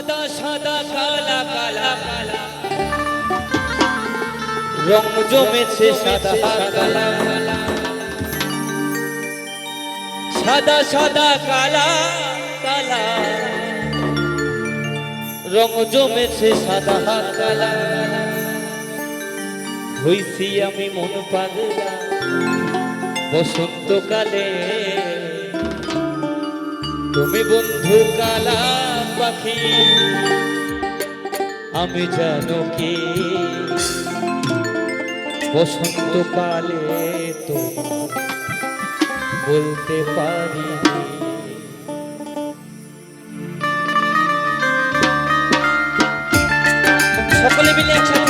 সাদা সাদা কালা কালা। কালা রং জমেছে সাদা কালা। কালা সাদা সাদা কালা কালা। রং জমেছে সাদা কালা। হইছি আমি মন পাগলা। বসন্তকালে। তুমি বন্ধু কালা। পাখি আমি জানো কি? বসন্তকালে তো বলতে পারি সকলে মিলে একসাথে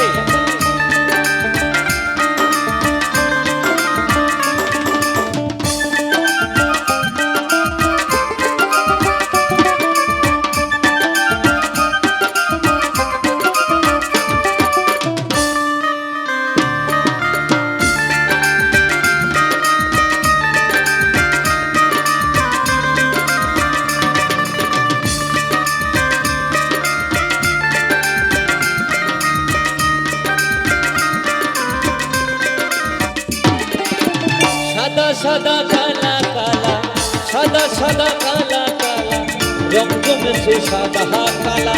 সাদা কালা কালা, সাদা সাদা কালা কালা রং জমেছে সাদা কালা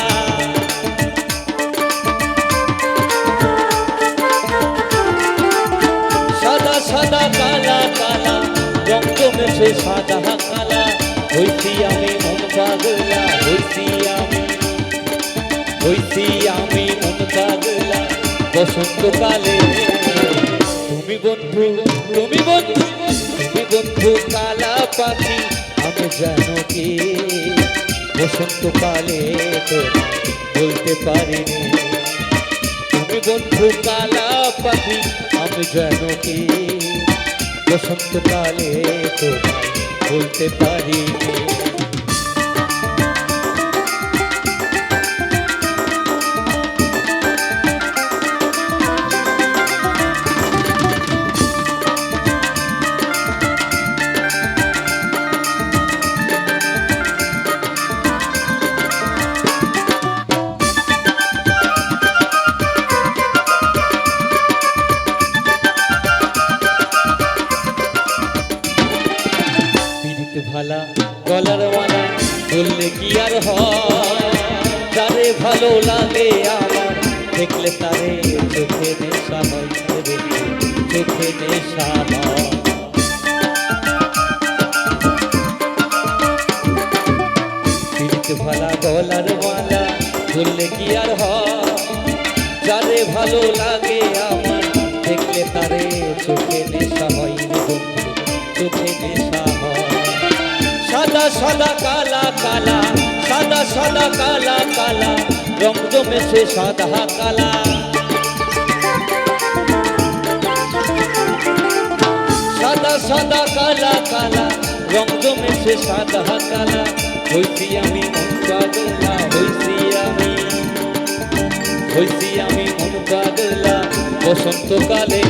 সাদা সাদা কালা কালা রং জমেছে সাদা কালা হইছি আমি মন পাগলা, হইছি আমি হইছি আমি মন পাগলা। বসন্তকালে তুমি বন্ধু তুমি বন্ধু। বন্ধু কালা পাখি আমি জানো কি বসন্তকালে তো বলতে পারিনি তুমি বন্ধু কালা পাখি আমি জানো কি বসন্তকালে তো বলতে পারিনি বললে কি আর যারে ভালো লাগে আমার, দেখলে তারে চোখে নেশা হয় চোখে নেশা হয়। ভালা গলার মালা বললে কি আর যারে ভালো লাগে আমার, দেখলে তারে চোখে নেশা হয় চোখে নেশা সাদা সাদা কালা কালা, সাদা সাদা কালা কালা, রং জমেছে সাদা কালা। সাদা সাদা কালা কালা, রং জমেছে সাদা কালা, হইছি আমি মন পাগলা, হইছি আমি হইছি আমি মন পাগলা, বসন্তকালে।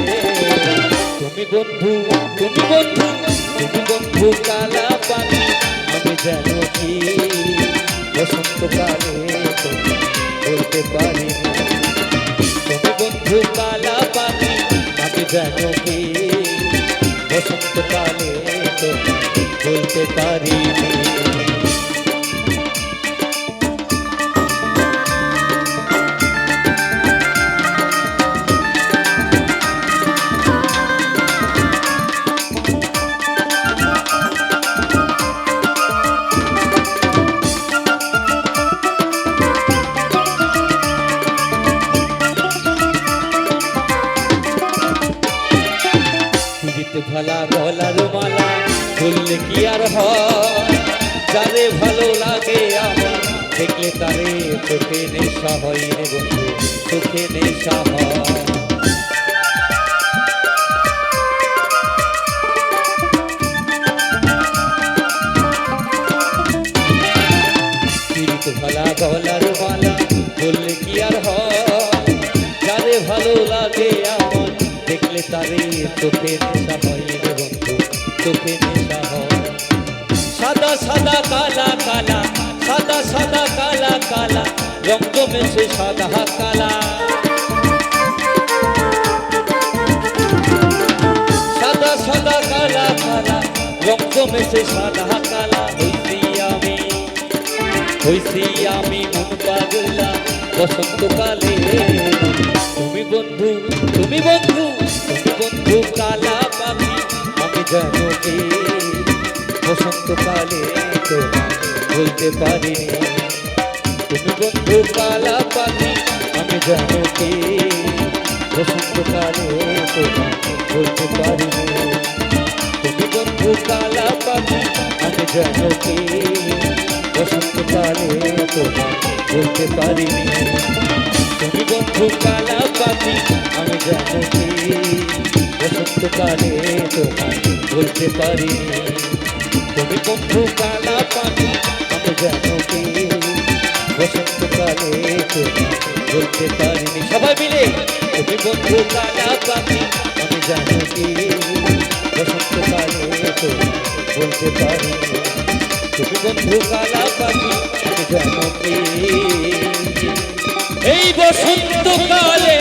তুমি বন্ধু তুমি বন্ধু বন্ধু কালা পাখি আমি জানো কি বসন্তকালে তো বলতে পারি তুমি বন্ধু কালা পাখি আমি জানো কি বসন্তকালে তো বলতে পারি কি আর যারে ভালো লাগে আমার। দেখলে তারে চোখে নেশা হয় রে বন্ধু, চোখে নেশা হয়। গলার বললে কি আর ভালো লাগে আমার, দেখলে তারে চোখে নেশা হয় রে বন্ধু, চোখে নেশা কালা কালা সাদা সাদা কালা কালা রং জমেছে সাদা কালা সাদা সাদা কালা কালা রং জমেছে সাদা কালা হইছি আমি হইছি আমি মন পাগলা বসন্তকালে তুমি বন্ধু তুমি বন্ধু তুমি বন্ধু কালা পাখি আমি জানো কি বসন্তকালে তোমাকে বলতে পারিনি তুমি বন্ধু কালা পাখি আমি জানো কি বসন্তকালে তোমাকে বলতে পারিনি তুমি বন্ধু কালা পাখি আমি জানো কি বসন্তকালে তোমাকে বলতে পারিনি তুমি বন্ধু কালা পাখি আমি জানো কি বসন্তকালে তোমাকে বলতে পারিনি তুমি বন্ধু কালা পাখি, আমি জানো কি? বসন্তকালে তোমাকে বলতে পারিনি। সবাই মিলে তুমি বন্ধু কালা পাখি, আমি জানো কি? বসন্তকালে তোমাকে বলতে পারিনি তুমি বন্ধু কালা পাখি, আমি জানো কি? এই বসন্তকালে